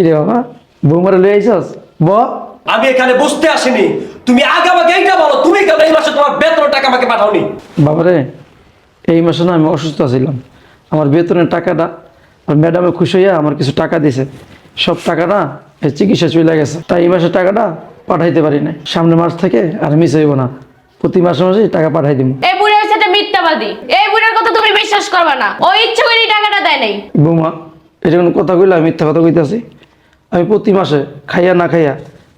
কি রে বাবা? বৌমারে লই আইসস ব। আমি এখানে বুঝতে আসিনি। তুমি আগে আমাকে এইটা বলো তুমি কেন এই মাসে তোমার বেতন টাকা আমাকে পাঠাওনি? বাবারে এই মাসে না আমি অসুস্থ ছিলাম। আমার বেতনের টাকাটা আর ম্যাডামে খুশি হইয়া আমার কিছু টাকা দিছে। সব টাকাটা এই চিকিৎসা চলে গেছে। তাই এই মাসের টাকাটা পাঠাইতে পারি না সামনের মাস থেকে আর মিস হইব না। প্রতি মাসে মাসে টাকা পাঠাই দিব এই বুড়ার সাথে মিথ্যাবাদী। এই বুড়ার কথা তুমি বিশ্বাস করবে না। ও ইচ্ছে করে টাকাটা দেয় নাই। বৌমা এটা কোনো কথা কইলে আমি মিথ্যা কথা কইতাছি? আমি প্রতি মাসে খাইয়া না খাইয়া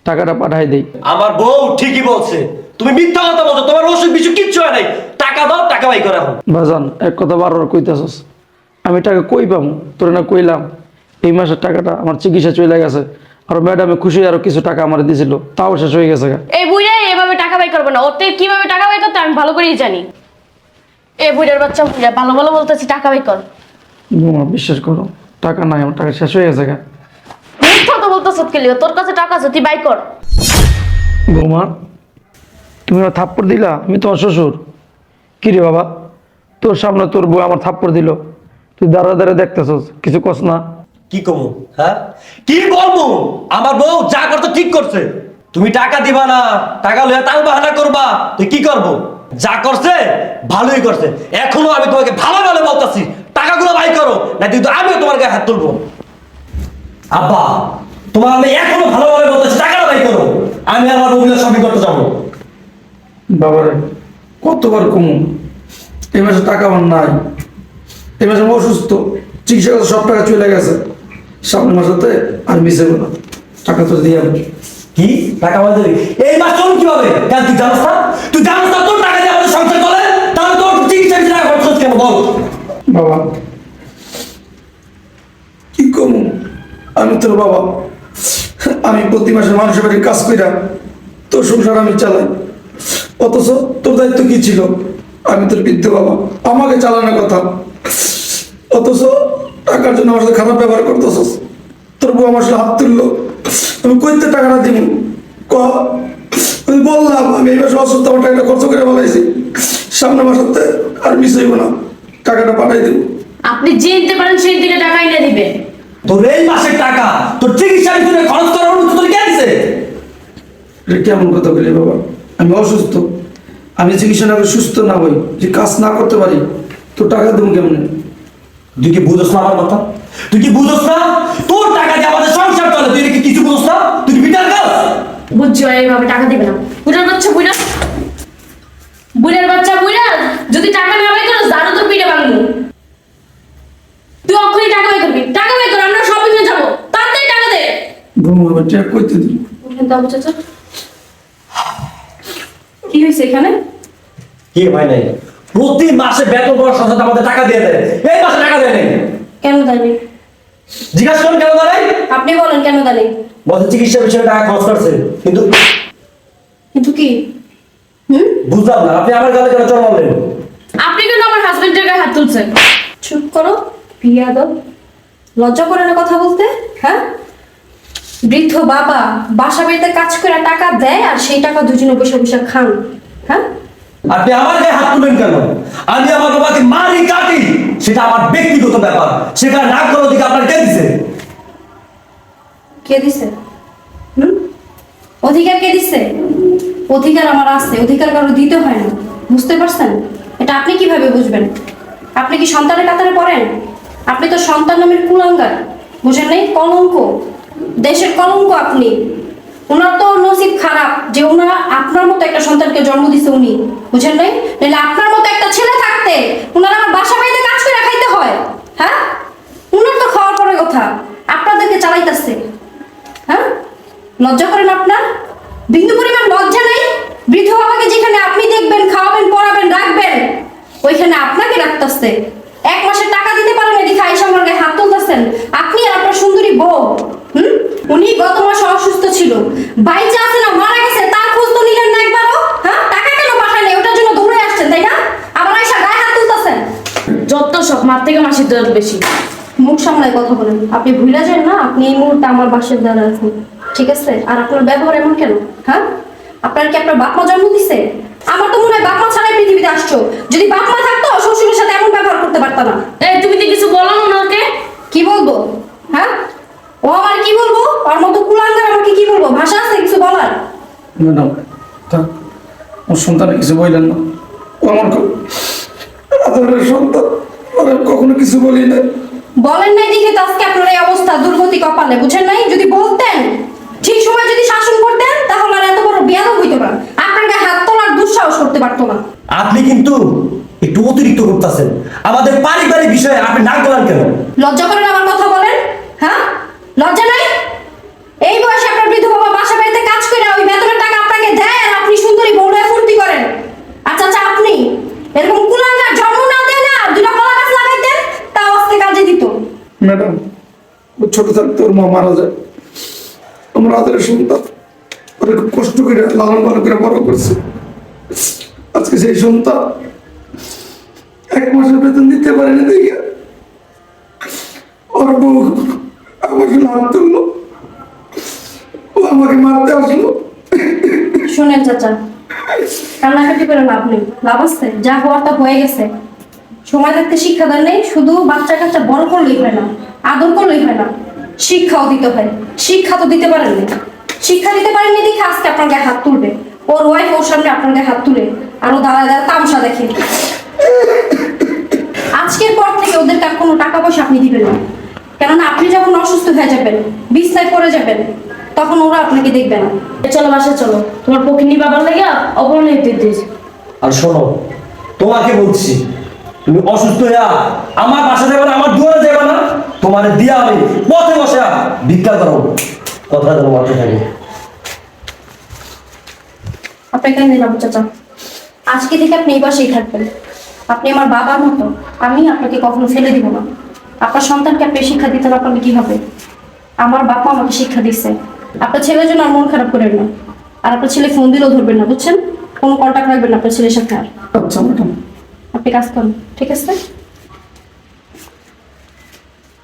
টাকাটা পাঠাই দিই। আমার বউ ঠিকই বলছে। তুমি মিথ্যা কথা বলছো তোমার ওষুধ কিছু কিচ্ছু হয় নাই। টাকা দাও টাকা বাই করে বাজান এক কথা বারবার কইতাছস আমি টাকা কই পাবো তোর না কইলাম এই মাসের টাকাটা আমার চিকিৎসা চলে গেছে আর ম্যাডামে খুশি আরও কিছু টাকা আমার দিছিল তাও শেষ হয়ে গেছে গা। এই বুড়া এভাবে টাকা বাই করবে না। ওতে কীভাবে টাকা বাই করতে আমি ভালো করেই জানি। এই বুড়ার বাচ্চা বুড়া ভালো ভালো বলতেছি টাকা বাই কর। বৌমা বিশ্বাস করো টাকা নাই আমার টাকা শেষ হয়ে গেছে গা। মিথ্যা তো বলতেছ কেলিও তোর কাছে টাকা আছে তুই বাই কর। বৌমা তুমি আমার থাপ্পড় দিলা আমি তোমার শ্বশুর। কি রে বাবা তোর সামনে তোর বউ আমার থাপ্পড় দিল। তুই দাঁড়া দাঁড়া দেখতেছস কিছু কস না। কি কমু হ্যাঁ? কি বলব আমার বউ যা করতে ঠিক করছে। তুমি টাকা দিবা না টাকা লইয়া তাল বাহানা করবা তুই কি করব? যা করছে ভালোই করছে। এখনও আমি তোমাকে ভালো ভালো বলতাছি টাকাগুলো বাই করো না কিন্তু আমিও তোমার গায়ে হাত তুলবো। আব্বা তোমার আমি এখনও ভালোভাবে ভালো বলতেছি টাকাটা বাই করো। আমি আমার বউগুলো শপিং করতে যাব। বাবারে কতবার কমু? এই মাসে টাকা আমার নাই। এই মাসে আমি অসুস্থ। চিকিৎসা করতে সব টাকা চলে গেছে। সামনের মাসেতে আর মিশে না। টাকা তো দিয়ে কি? টাকা দিবি এই মাস চলুন কীভাবে? কেন তুই জানিস না? তুই জানিস না তোর টাকা দিয়ে আমাদের সংসার চলে? তাহলে তোর চিকিৎসা টাকা খরচ কেন? বল। বাবা কি কমু আমি তোর বাবা। আমি প্রতি মাসে মানুষের বাড়ি কাজ কইরা তোর সংসার আমি চালাই। অথচ তোর দায়িত্ব কি ছিল? আমি তোর বৃদ্ধ বাবা। আমাকে চালানোর কথা। অথচ টাকার জন্য আমার সাথে খারাপ ব্যবহার করতেছস। তোর বউ আমার সাথে হাত তুললো। আমি কইতে টাকাটা দিব ক? আমি বললাম, আমি এই মাসে অসুস্থ, আমার টাকাটা খরচ করে বলাইছি সামনে মাসেতে আর মিস হইব না। টাকাটা পাঠাই দিব আপনি যে দিতে পারেন সেই দিকে টাকা এনে দিবে তোর এই মাসের টাকা তোর চিকিৎসার জন্য খরচ করার অনুমতি তোর কে দিছে? কেমন কথা বলি বাবা? আমি অসুস্থ। আমি চিকিৎসা না করে সুস্থ না হই যে কাজ না করতে পারি তো টাকা দেবো কেমন? তুই কি বুঝোস না আমার কথা? তুই কি বুঝোস না? তোর টাকা দিয়ে আমাদের সংসার চলে তুই কি কিছু বুঝোস না? তুই কি বিটার কাজ বুঝছ এইভাবে টাকা দিবে না। বুড়ার বাচ্চা বুড়া। বুড়ার বাচ্চা বুড়া যদি টাকা না বাই করো জানো তো পিঠে ভাঙবো তুই অক্ষরই টাকা বাই করবি টাকা বাই কর আমরা শপিং এ যাব তাড়াতাড়ি টাকা দে ঘুমো আবার করতে দাও চাচা। কি হয়েছে এখানে? কি ভাই নাই? প্রতি মাসে বেতন পাওয়ার সাথে আমাদের টাকা দিয়ে দেয়। এই মাসে টাকা দেয় নাই। কেন দেয়নি জিজ্ঞাসা করুন কেন দাঁড়াই আপনি বলেন কেন দেয়নি বলছে চিকিৎসা বিষয়ে টাকা খরচ করছে। কিন্তু কিন্তু কি? হুম? বুঝলাম না আপনি আমার গালে কেন চড়ালেন আপনি কেন আমার হাজবেন্ডের গায়ে হাত তুলছেন? চুপ করো বিয়া দাও লজ্জা করে না কথা বলতে? হ্যাঁ? বৃদ্ধ বাবা বাসা বাড়িতে কাজ করে টাকা দেয় আর সেই টাকা দুজনে বসে বসে খান। হ্যাঁ? আপনি আমার গায়ে হাত তুলবেন কেন? আমি আমার বাবাকে মারি কাটি সেটা আমার ব্যক্তিগত ব্যাপার। সেটা না করার দিকে আপনার কে দিছে? কে দিছে? হুম? অধিকার কে দিছে? অধিকার আমার আছে অধিকার কারও দিতে হয় না। বুঝতে পারছেন? এটা আপনি কীভাবে বুঝবেন? আপনি কি সন্তানের কাতারে পড়েন? আপনি তো সন্তান নামের কুলাঙ্গার। বুঝেন নাই? কলঙ্ক। দেশের কলঙ্ক আপনি। ওনার তো নসিব খারাপ যে ওনারা আপনার মতো একটা সন্তানকে জন্ম দিছে উনি। বুঝেন নাই? নাহলে আপনার মতো একটা ছেলে থাকতে ওনারা আমার বাসা বাড়িতে কাজ করে খাইতে হয়। হ্যাঁ? উনার তো খাওয়ার পরে কথা। আপনাদেরকে চালাইতেছে। হ্যাঁ? লজ্জা করেন আপনার? বিন্দু পরিমাণ লজ্জা নেই? বৃদ্ধ বাবাকে যেখানে আপনি দেখবেন, খাওয়াবেন, পড়াবেন, রাখবেন, ওইখানে আপনাকে রাখতেছে। এক মাসের টাকা দিতে পারেন এদিকে আইসা আমার মানুষের দরদ বেশি। মুখ সামলায় কথা বলেন। আপনি ভুলে যান না আপনি এই মুহূর্তে আমার বাসের দ্বারা আছেন। ঠিক আছে? আর আপনার ব্যবহার এমন কেন? হ্যাঁ? আপনার কি আপনার বাপমা জন্ম দিছে আমার তো মনে হয় বাপমা ছাড়াই পৃথিবীতে আসছো। যদি বাপমা থাকতো শ্বশুরের সাথে এমন ব্যবহার করতে পারতাম না। এই তুমি তো কিছু বলো না ওকে কি বলব? হ্যাঁ? ও আমার কি বলব? ওর মতো কুলাঙ্গার আমাকে কি বলব? ভাষা আছে কিছু বলার? ম্যাডাম থাক। ওর সন্তানে কিছু বললেন না। ও আমার খুব সন্তান। ওরা কখনো কিছু বলি না বলেন নাই দেখে তো আজকে আপনার এই অবস্থা দুর্গতি কপালে বুঝেন নাই? যদি বলতেন ঠিক সময় যদি শাসন করতেন তাহলে আর এত বড় বিয়াদব হইতো না। আপনার গায়ে হাত তোলার দুঃসাহস করতে পারতো না। আপনি কিন্তু একটু অতিরিক্ত করতেছেন। আমাদের পারিবারিক বিষয়ে আপনি নাক গলান কেন? লজ্জা করেন আমার কথা বলেন হ্যাঁ? লজ্জা নাই? এই বয়সে আপনার বৃদ্ধ বাবা বাসা বাড়িতে কাজ করে ওই বেতনের টাকা আপনাকে দেয় আর আপনি সুন্দরী বউরায় ফুর্তি করেন আচ্ছা আচ্ছা আপনি এরকম কুলাঙ্গার জন্ম না দেয় না দুটা কলা গাছ লাগাইতেন তাও আজকে কাজে দিত ম্যাডাম ছোট থাকতে ওর মা মারা যায়। আমার আদরের সন্তান ওরা খুব কষ্ট করে, লালন পালন করে বড় করছে। আজকে সেই সন্তান এক মাসের বেতন দিতে পারেনি দেখে। ওর বউ সাথে হাত তুললো। ও আমাকে মারতে আসলো। শোনেন চাচা, কান্নাকাটি করে লাভ নেই। লাভ আছে, যা হওয়ার তা হয়ে গেছে। সময় থাকতে শিক্ষা দেন নেই শুধু বাচ্চা কাচ্চা বড় করলেই হয় না আদর করলেই হয় না শিক্ষাও দিতে হয়। শিক্ষা তো দিতে পারেননি শিক্ষা দিতে পারেননি দেখে আজকে আপনার গায়ে হাত তুলবে। ওর ওয়াইফ ওর সামনে আপনার গায়ে হাত তুলে আরও দাঁড়ায় দাঁড়ায় তামসা দেখে। আজকের পর থেকে ওদের আর কোনো টাকা পয়সা আপনি দিবেন না। কেননা আপনি যখন অসুস্থ হয়ে যাবেন বিছনায় করে যাবেন তখন ওরা আপনাকে দেখবে না। চলো বাসা চলো। তোমার পক্ষিনী বাবার লেগে দিয়েছে আর শোনো তোমাকে বলছি তুমি অসুস্থ হইয়া আমার বাসা যাবে না আমার দুয়ারে যাবে না তোমার দিয়া আমি পথে বসে ভিক্ষা করো কথা যেন মাথায় থাকে। আমি দিলাম চাচা? আজকে থেকে আপনি এই বাসেই থাকবেন। আপনি আমার বাবার মতো আমি আপনাকে কখনো ফেলে দিব না। আপনার সন্তানকে আপনি শিক্ষা দিতে না পারলে কি হবে? আমার বাবা আমাকে শিক্ষা দিচ্ছে আপনার ছেলের জন্য আর মন খারাপ করেন না। আর আপনার ছেলে ফোন দিলেও ধরবেন না বুঝছেন? কোনো কন্ট্যাক্ট রাখবেন না আপনার ছেলের সাথে আর। আচ্ছা আপনি কাজ করুন। ঠিক আছে?